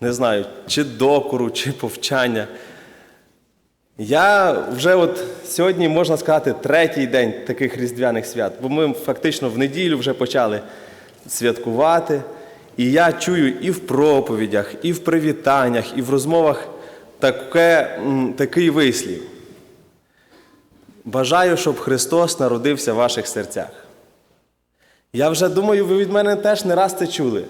Не знаю, чи докору, чи повчання. Я вже от сьогодні, можна сказати, третій день таких різдвяних свят, бо ми фактично в неділю вже почали святкувати. І я чую і в проповідях, і в привітаннях, і в розмовах таке, такий вислів. Бажаю, щоб Христос народився в ваших серцях. Я вже думаю, ви від мене теж не раз це чули,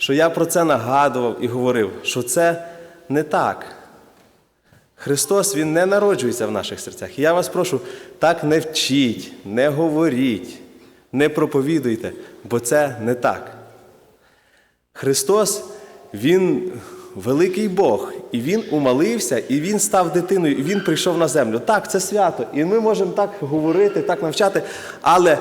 що я про це нагадував і говорив, що це не так. Христос Він не народжується в наших серцях. І я вас прошу, так не вчіть, не говоріть, не проповідуйте, бо це не так. Христос, Він великий Бог, і Він умалився, і Він став дитиною, і Він прийшов на землю. Так, це свято. І ми можемо так говорити, так навчати, але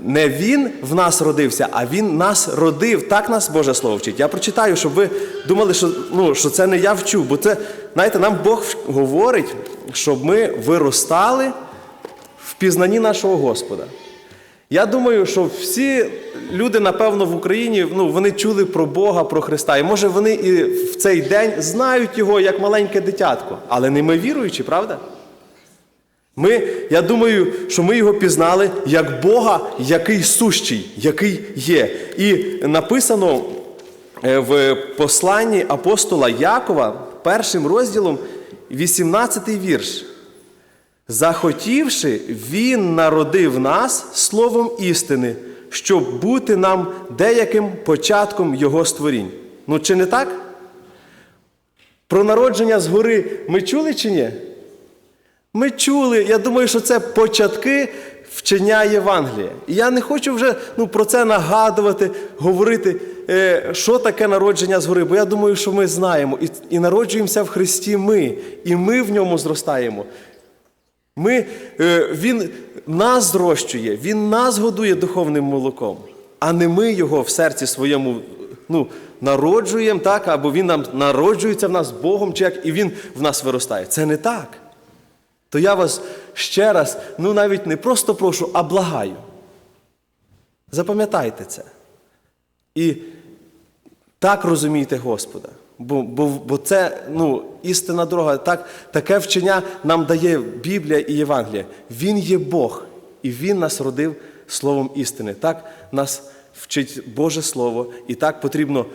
не Він в нас родився, а Він нас родив. Так нас Боже Слово вчить. Я прочитаю, щоб ви думали, що, ну, що це не я вчу, бо це, знаєте, нам Бог говорить, щоб ми виростали в пізнанні нашого Господа. Я думаю, що всі люди, напевно, в Україні ну, вони чули про Бога, про Христа. І може вони і в цей день знають його як маленьке дитятко, але не ми віруючі, правда? Ми, я думаю, що ми його пізнали як Бога, який сущий, який є. І написано е, в посланні апостола Якова, першим розділом, 18 вірш. Захотівши, Він народив нас словом істини, щоб бути нам деяким початком Його створінь. Ну, чи не так? Про народження згори ми чули чи ні? Ми чули. Я думаю, що це початки вчення Євангелія. І я не хочу вже ну, про це нагадувати, говорити, е, що таке народження згори. Бо я думаю, що ми знаємо. І, і народжуємося в Христі ми, і ми в ньому зростаємо. Ми, е, Він нас зрощує, Він нас годує духовним молоком, а не ми його в серці своєму ну, народжуємо, так, або Він нам народжується в нас Богом, чи як, і Він в нас виростає. Це не так. То я вас ще раз, ну навіть не просто прошу, а благаю. Запам'ятайте це. І так розумійте Господа. Бо, бо, бо це ну, істинна дорога. Так, таке вчення нам дає Біблія і Євангелія. Він є Бог, і Він нас родив словом істини. Так нас вчить Боже Слово, і так потрібно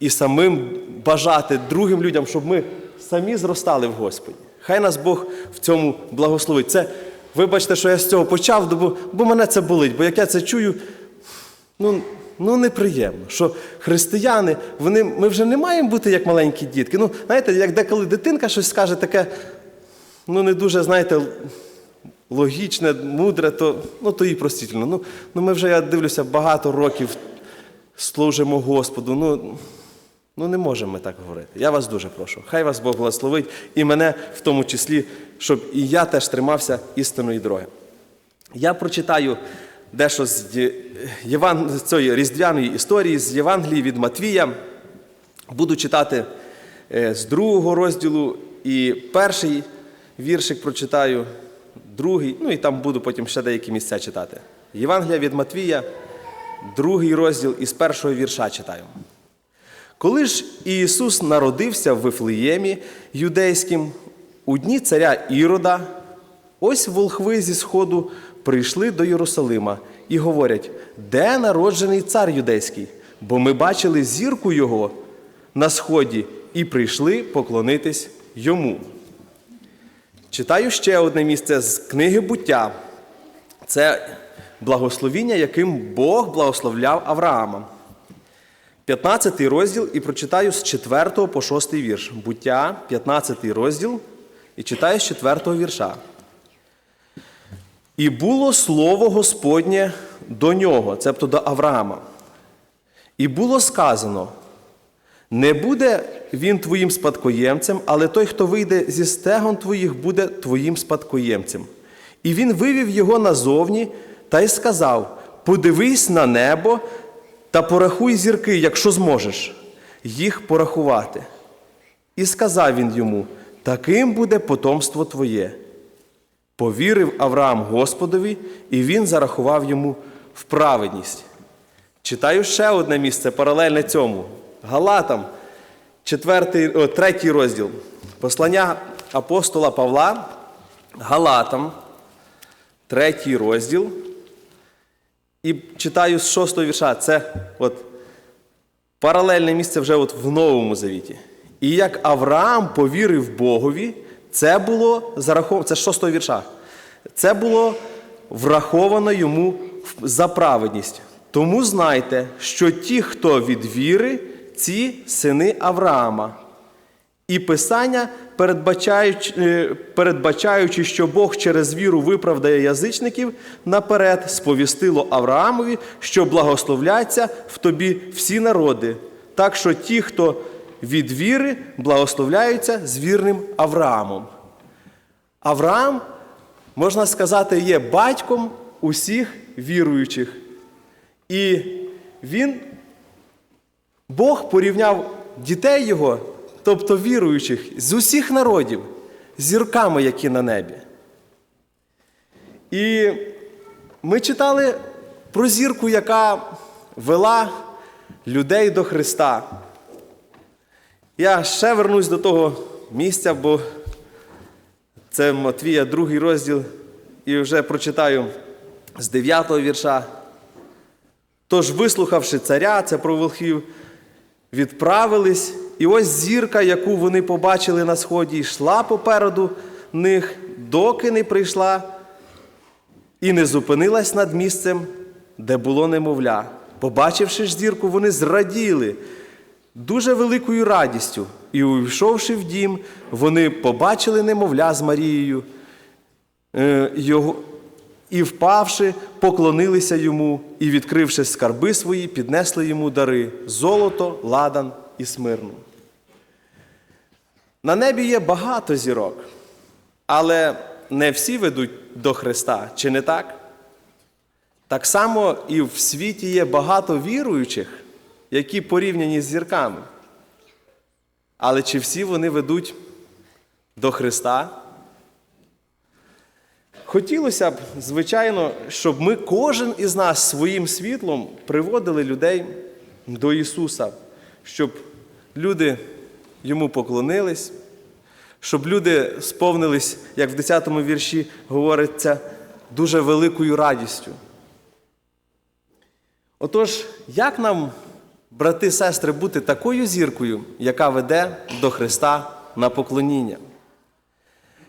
і самим бажати другим людям, щоб ми самі зростали в Господі. Хай нас Бог в цьому благословить. Це, вибачте, що я з цього почав, бо, бо мене це болить, бо як я це чую, ну, ну неприємно, що християни, вони, ми вже не маємо бути як маленькі дітки. Ну, знаєте, як деколи дитинка щось скаже таке, ну не дуже, знаєте, логічне, мудре, то, ну, то і простительно. Ну, ну ми вже, я дивлюся, багато років служимо Господу. Ну, ну не можемо ми так говорити. Я вас дуже прошу. Хай вас Бог благословить і мене в тому числі, щоб і я теж тримався істинної дороги. Я прочитаю дещо з Єван... цієї різдвяної історії з Євангелії від Матвія. Буду читати е, з другого розділу і перший віршик прочитаю, другий, ну і там буду потім ще деякі місця читати. Євангелія від Матвія, другий розділ із першого вірша читаю. Коли ж Ісус народився в Вифлеємі юдейським, у дні царя Ірода, ось волхви зі сходу прийшли до Єрусалима і говорять, де народжений цар юдейський? Бо ми бачили зірку його на сході і прийшли поклонитись йому. Читаю ще одне місце з книги буття. Це благословіння, яким Бог благословляв Авраама. 15 розділ і прочитаю з 4 по 6 вірш. Буття, 15 розділ, і читаю з 4 вірша. І було слово Господнє до нього, цебто до Авраама. І було сказано: не буде він твоїм спадкоємцем, але той, хто вийде зі стегон твоїх, буде твоїм спадкоємцем. І він вивів його назовні та й сказав: Подивись на небо та порахуй зірки, якщо зможеш їх порахувати. І сказав він йому: таким буде потомство твоє. Повірив Авраам Господові, і він зарахував йому в праведність. Читаю ще одне місце, паралельне цьому. Галатам, четвертий, о, третій розділ. Послання апостола Павла, Галатам, третій розділ. І читаю з шостого вірша. Це от паралельне місце вже от в Новому Завіті. І як Авраам повірив Богові, це було зараховано, це шостого вірша. Це було враховано йому за праведність. Тому знайте, що ті, хто від віри, ці сини Авраама. І Писання, передбачаючи, е, передбачаючи, що Бог через віру виправдає язичників, наперед сповістило Авраамові, що благословляться в тобі всі народи. Так що ті, хто від віри, благословляються з вірним Авраамом. Авраам, можна сказати, є батьком усіх віруючих. І він Бог порівняв дітей його, тобто віруючих, з усіх народів, зірками, які на небі. І ми читали про зірку, яка вела людей до Христа. Я ще вернусь до того місця, бо це Матвія, другий розділ, і вже прочитаю з 9 вірша. Тож, вислухавши царя, це про волхів, відправились, і ось зірка, яку вони побачили на сході, йшла попереду них, доки не прийшла і не зупинилась над місцем, де було немовля. Побачивши ж зірку, вони зраділи дуже великою радістю. І, увійшовши в дім, вони побачили немовля з Марією, е, його, і, впавши, поклонилися йому, і, відкривши скарби свої, піднесли йому дари золото, ладан і смирну. На небі є багато зірок, але не всі ведуть до Христа, чи не так? Так само і в світі є багато віруючих, які порівняні з зірками. Але чи всі вони ведуть до Христа? Хотілося б, звичайно, щоб ми, кожен із нас своїм світлом приводили людей до Ісуса, щоб люди йому поклонились, щоб люди сповнились, як в 10 му вірші говориться, дуже великою радістю. Отож, як нам, брати сестри, бути такою зіркою, яка веде до Христа на поклоніння?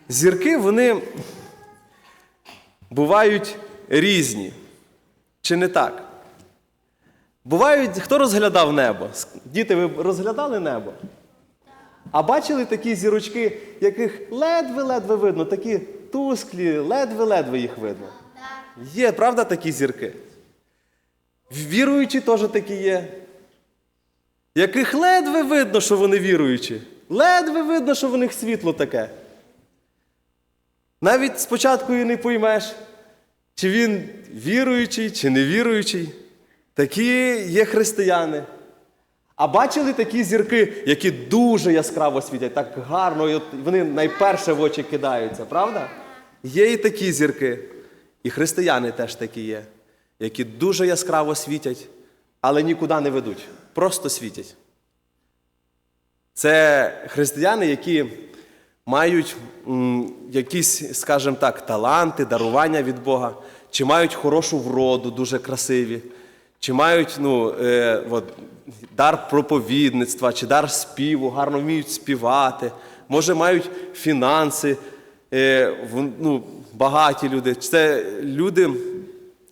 Зірки, вони бувають різні. Чи не так? Бувають, хто розглядав небо? Діти, ви розглядали небо? А бачили такі зірочки, яких ледве-ледве видно, такі тусклі, ледве-ледве їх видно. Є, правда, такі зірки? Віруючі теж такі є. Яких ледве видно, що вони віруючі. Ледве видно, що в них світло таке. Навіть спочатку і не поймеш, чи він віруючий, чи не віруючий. Такі є християни. А бачили такі зірки, які дуже яскраво світять, так гарно, і от вони найперше в очі кидаються, правда? Є і такі зірки. І християни теж такі є, які дуже яскраво світять, але нікуди не ведуть, просто світять. Це християни, які мають якісь, скажімо так, таланти, дарування від Бога, чи мають хорошу вроду, дуже красиві, чи мають ну, е, от, дар проповідництва, чи дар співу, гарно вміють співати, може мають фінанси, е, в- ну, багаті люди. Це люди,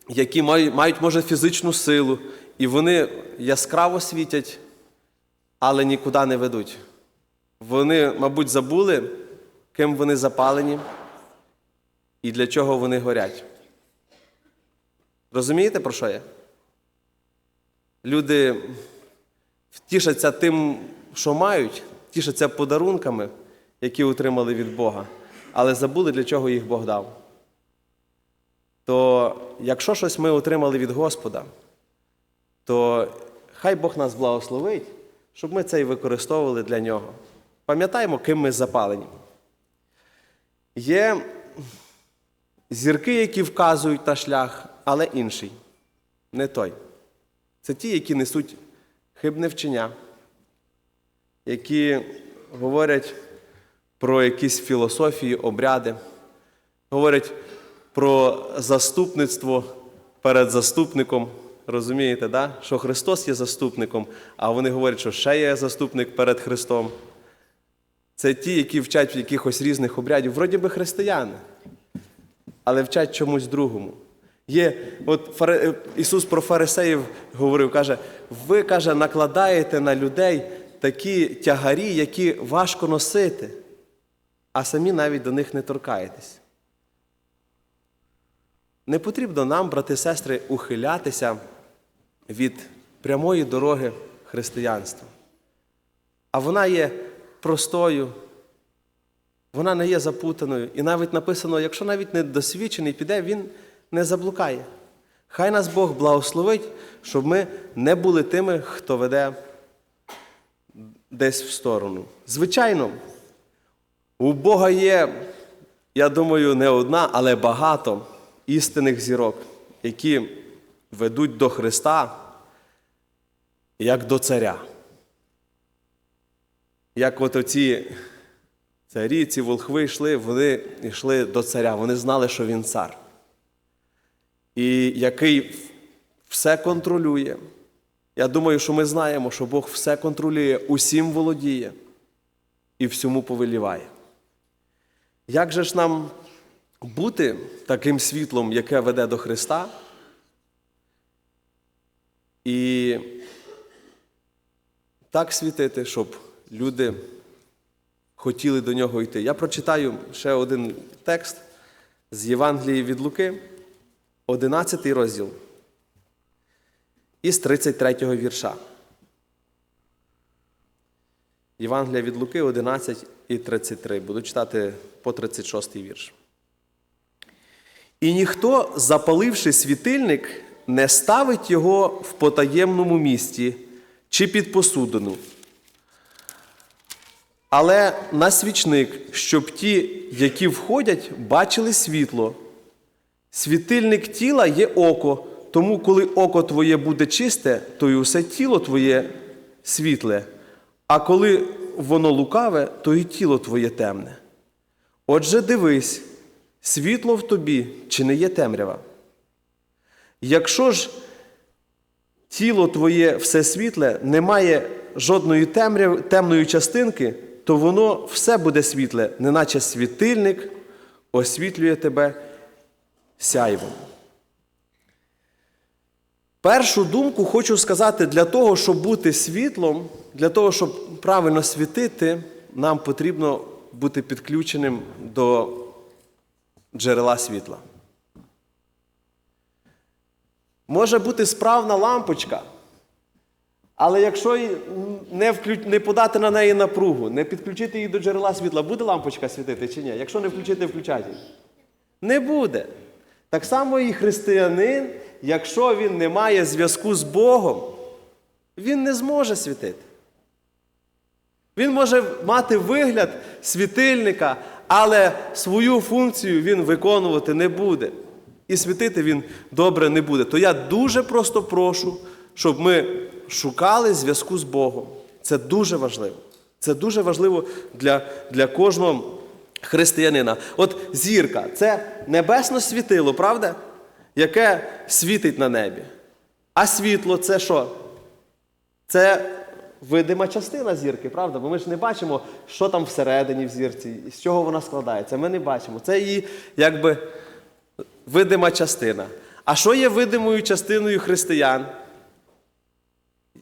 які мають, може, фізичну силу, і вони яскраво світять, але нікуди не ведуть. Вони, мабуть, забули, ким вони запалені і для чого вони горять. Розумієте, про що я? Люди тішаться тим, що мають, тішаться подарунками, які отримали від Бога, але забули, для чого їх Бог дав. То якщо щось ми отримали від Господа, то хай Бог нас благословить, щоб ми це і використовували для нього. Пам'ятаємо, ким ми запалені. Є зірки, які вказують на шлях, але інший, не той. Це ті, які несуть хибне вчення, які говорять про якісь філософії, обряди, говорять про заступництво перед заступником. Розумієте, да? що Христос є заступником, а вони говорять, що ще є заступник перед Христом. Це ті, які вчать в якихось різних обрядів, вроді би християни, але вчать чомусь другому. Є, от фари- е, Ісус про фарисеїв говорив, каже, ви каже, накладаєте на людей такі тягарі, які важко носити, а самі навіть до них не торкаєтесь. Не потрібно нам, брати і сестри, ухилятися від прямої дороги християнства. А вона є простою, вона не є запутаною. І навіть написано, якщо навіть не досвідчений піде, він не заблукає. Хай нас Бог благословить, щоб ми не були тими, хто веде десь в сторону. Звичайно, у Бога є, я думаю, не одна, але багато істинних зірок, які ведуть до Христа як до царя. Як от оці царі, ці волхви йшли, вони йшли до царя, вони знали, що він цар. І який все контролює. Я думаю, що ми знаємо, що Бог все контролює, усім володіє і всьому повеліває. Як же ж нам бути таким світлом, яке веде до Христа? І так світити, щоб люди хотіли до нього йти. Я прочитаю ще один текст з Євангелії від Луки, 11 розділ, із 33 вірша. Євангелія від Луки 11 і 33. Буду читати по 36 вірш. І ніхто, запаливши світильник, не ставить його в потаємному місці чи під посудину, але на свічник, щоб ті, які входять, бачили світло. Світильник тіла є око, тому коли око твоє буде чисте, то й усе тіло твоє світле, а коли воно лукаве, то і тіло твоє темне. Отже, дивись, світло в тобі чи не є темрява. Якщо ж тіло твоє все світле, немає жодної темряв, темної частинки, то воно все буде світле, неначе світильник освітлює тебе сяйвом. Першу думку хочу сказати, для того, щоб бути світлом, для того, щоб правильно світити, нам потрібно бути підключеним до джерела світла. Може бути справна лампочка, але якщо не, вклю... не подати на неї напругу, не підключити її до джерела світла, буде лампочка світити чи ні? Якщо не включити, включати її? Не буде. Так само і християнин, якщо він не має зв'язку з Богом, він не зможе світити. Він може мати вигляд світильника, але свою функцію він виконувати не буде. І світити він добре не буде. То я дуже просто прошу, щоб ми шукали зв'язку з Богом. Це дуже важливо. Це дуже важливо для, для кожного християнина. От зірка це небесне світило, правда? Яке світить на небі. А світло це що? Це видима частина зірки, правда? Бо ми ж не бачимо, що там всередині в зірці, з чого вона складається. Ми не бачимо. Це її якби видима частина. А що є видимою частиною християн?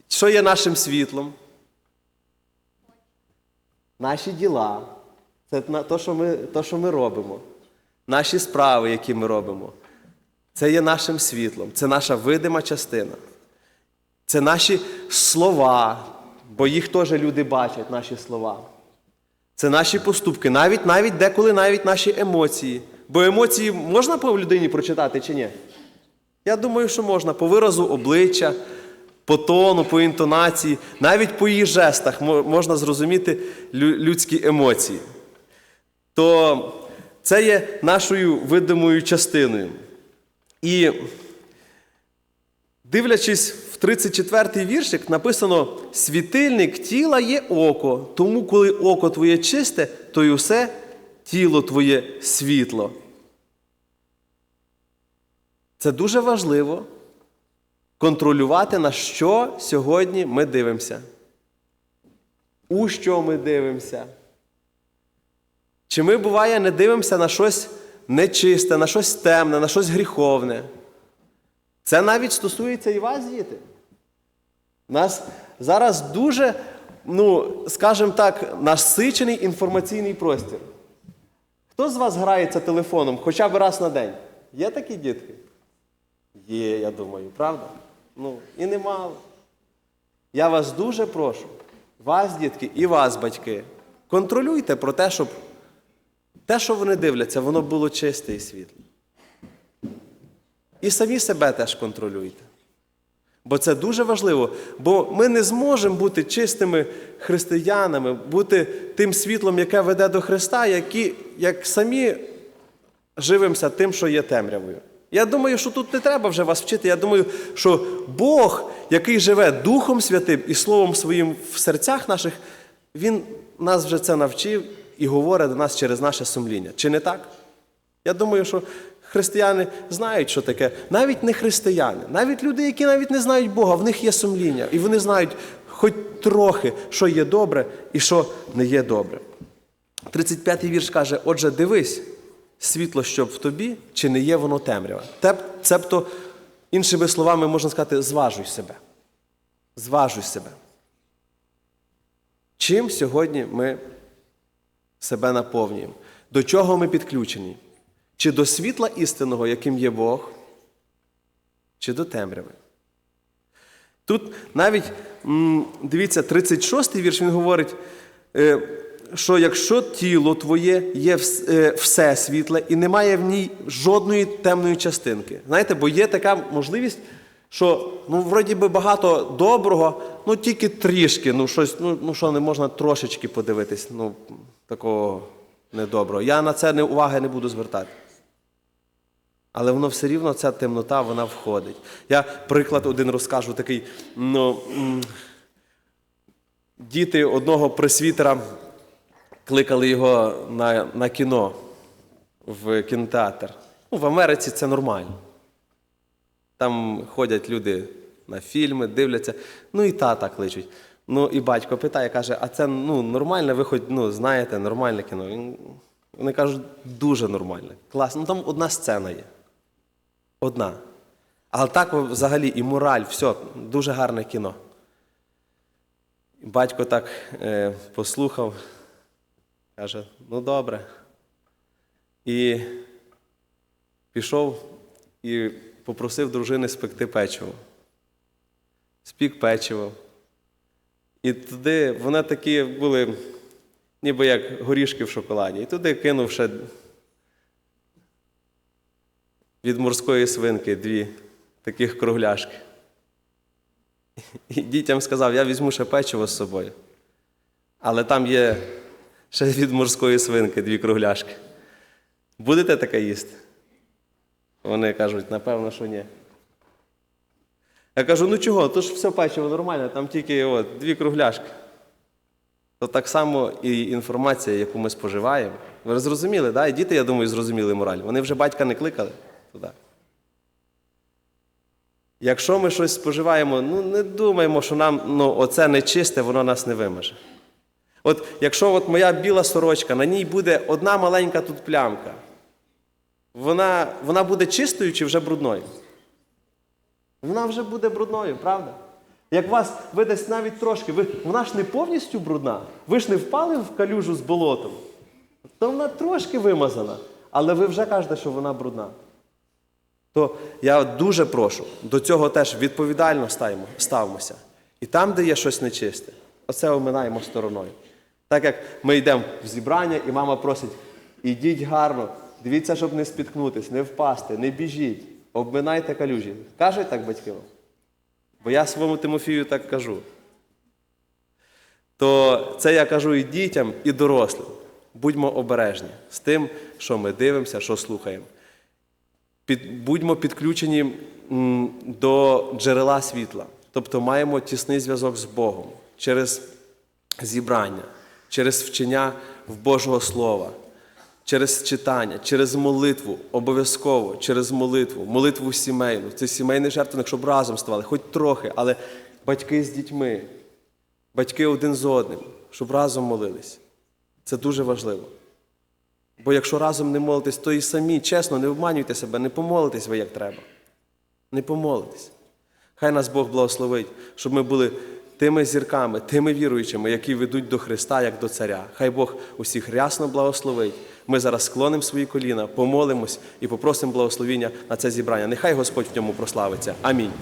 Що є нашим світлом? Наші діла. Це то, що ми, що ми робимо. Наші справи, які ми робимо. Це є нашим світлом, це наша видима частина. Це наші слова, бо їх теж люди бачать, наші слова. Це наші поступки, навіть, навіть деколи навіть наші емоції. Бо емоції можна по людині прочитати чи ні? Я думаю, що можна по виразу обличчя, по тону, по інтонації, навіть по її жестах можна зрозуміти людські емоції. То це є нашою видимою частиною. І дивлячись в в 34-й віршик написано: світильник тіла є око, тому коли око твоє чисте, то й усе тіло твоє світло. Це дуже важливо контролювати, на що сьогодні ми дивимося. У що ми дивимося. Чи ми, буває, не дивимося на щось нечисте, на щось темне, на щось гріховне. Це навіть стосується і вас, діти. Нас зараз дуже, ну, скажімо так, насичений інформаційний простір. Хто з вас грається телефоном хоча б раз на день? Є такі дітки? Є, я думаю, правда? Ну, і немало. Я вас дуже прошу, вас, дітки, і вас, батьки, контролюйте про те, щоб те, що вони дивляться, воно було чисте і світле. І самі себе теж контролюйте. Бо це дуже важливо, бо ми не зможемо бути чистими християнами, бути тим світлом, яке веде до Христа, які, як самі живемося тим, що є темрявою. Я думаю, що тут не треба вже вас вчити. Я думаю, що Бог, який живе Духом Святим і Словом Своїм в серцях наших, Він нас вже це навчив і говорить до нас через наше сумління. Чи не так? Я думаю, що християни знають, що таке. Навіть не християни, навіть люди, які навіть не знають Бога, в них є сумління, і вони знають хоч трохи, що є добре і що не є добре. 35-й вірш каже: Отже, дивись, світло, щоб в тобі, чи не є воно темрява. Цебто, іншими словами, можна сказати, зважуй себе. Зважуй себе. Чим сьогодні ми себе наповнюємо? До чого ми підключені? Чи до світла істинного, яким є Бог, чи до темряви? Тут навіть, дивіться, 36-й вірш він говорить, е, що якщо тіло твоє є е, все світле і немає в ній жодної темної частинки. Знаєте, бо є така можливість, що ну, вроді би багато доброго, ну тільки трішки, ну щось, ну, ну що не можна трошечки подивитись, ну, такого недоброго. Я на це не, уваги не буду звертати. Але воно все рівно, ця темнота, вона входить. Я приклад один розкажу такий. Ну, діти одного пресвітера кликали його на, на кіно в кінотеатр. Ну, в Америці це нормально. Там ходять люди на фільми, дивляться. Ну і тата кличуть. Ну і батько питає, каже, а це ну, нормально, ви хоч ну, знаєте, нормальне кіно. Вони кажуть, дуже нормальне. Класно. Ну там одна сцена є. Одна. Але так взагалі і мораль, все, дуже гарне кіно. Батько так е, послухав, каже, ну добре. І пішов і попросив дружини спекти печиво. Спік печиво. І туди вони такі були, ніби як горішки в шоколаді. І туди кинув ще від морської свинки дві таких кругляшки. І дітям сказав, я візьму ще печиво з собою. Але там є ще від морської свинки дві кругляшки. Будете таке їсти? Вони кажуть, напевно, що ні. Я кажу, ну чого, то ж все печиво нормально, там тільки от, дві кругляшки. То так само і інформація, яку ми споживаємо. Ви зрозуміли, да? І діти, я думаю, зрозуміли мораль. Вони вже батька не кликали туди. Якщо ми щось споживаємо, ну не думаємо, що нам ну, оце нечисте, воно нас не вимаже. От якщо от моя біла сорочка, на ній буде одна маленька тут плямка, вона, вона буде чистою чи вже брудною? Вона вже буде брудною, правда? Як вас ви десь навіть трошки, ви, вона ж не повністю брудна. Ви ж не впали в калюжу з болотом. То вона трошки вимазана, але ви вже кажете, що вона брудна. То я дуже прошу, до цього теж відповідально ставимо, ставимося. І там, де є щось нечисте, оце оминаємо стороною. Так як ми йдемо в зібрання, і мама просить, ідіть гарно, дивіться, щоб не спіткнутись, не впасти, не біжіть, обминайте калюжі. Кажуть так батьки вам? Бо я своєму Тимофію так кажу. То це я кажу і дітям, і дорослим. Будьмо обережні з тим, що ми дивимося, що слухаємо. Під, будьмо підключені до джерела світла. Тобто маємо тісний зв'язок з Богом через зібрання, через вчення в Божого Слова, через читання, через молитву, обов'язково через молитву, молитву сімейну. Це сімейний жертвенник, щоб разом ставали, хоч трохи, але батьки з дітьми, батьки один з одним, щоб разом молились. Це дуже важливо. Бо якщо разом не молитесь, то і самі, чесно, не обманюйте себе, не помолитесь ви як треба. Не помолитесь. Хай нас Бог благословить, щоб ми були тими зірками, тими віруючими, які ведуть до Христа як до Царя. Хай Бог усіх рясно благословить. Ми зараз склонимо свої коліна, помолимось і попросимо благословіння на це зібрання. Нехай Господь в ньому прославиться. Амінь.